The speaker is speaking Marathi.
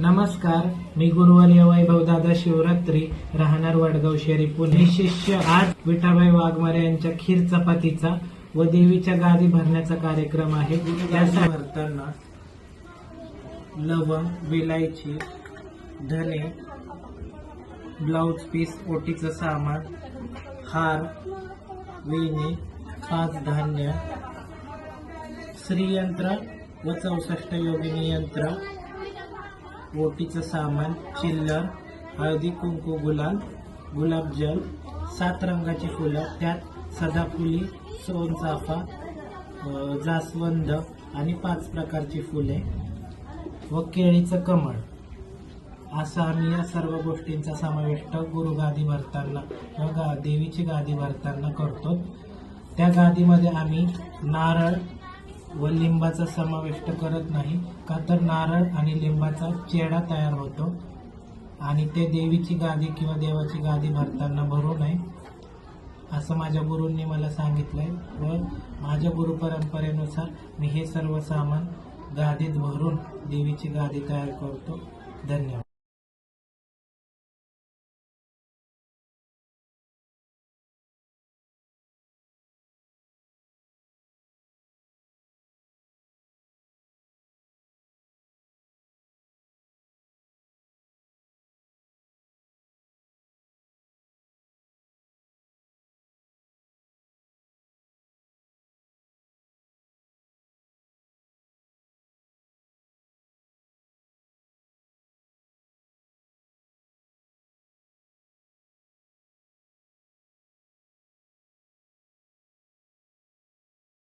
नमस्कार मी गुरुवर्य वैभव दादा शिवरात्री राहणार वाडगाव शेरी पुणे. शिष्य आज विठाबाई वाघमारे यांच्या खीर चपातीचा व देवीच्या गादी भरण्याचा कार्यक्रम आहे. त्यासाठी भरताना लवंग विलायची धने ब्लाऊज पीस ओटीचं सामान हार वेणी खास धान्य श्रीयंत्र व चौसष्ट योगिनी यंत्र ओटीचं सामान चिल्लर हळदी कुंकू गुलाल गुलाबजल सात रंगाची फुलं त्यात सदाफुली सोनचाफा जास्वंद आणि पाच प्रकारची फुले व केळीचं कमळ. असं आम्ही या सर्व गोष्टींचा समाविष्ट गुरुगादी भरताना व गा देवीची गादी भरताना करतो. त्या गादीमध्ये आम्ही नारळ व लिंबाचा समाविष्ट करत नाही का तर नारळ आणि लिंबाचा चेडा तयार होतो. आणि ते देवीची गादी किंवा देवाची गादी भरताना भरू नये असं माझ्या गुरूंनी मला सांगितलंय. व माझ्या गुरु परंपरेनुसार मी हे सर्व सामान गादीत भरून देवीची गादी तयार करतो. धन्यवाद.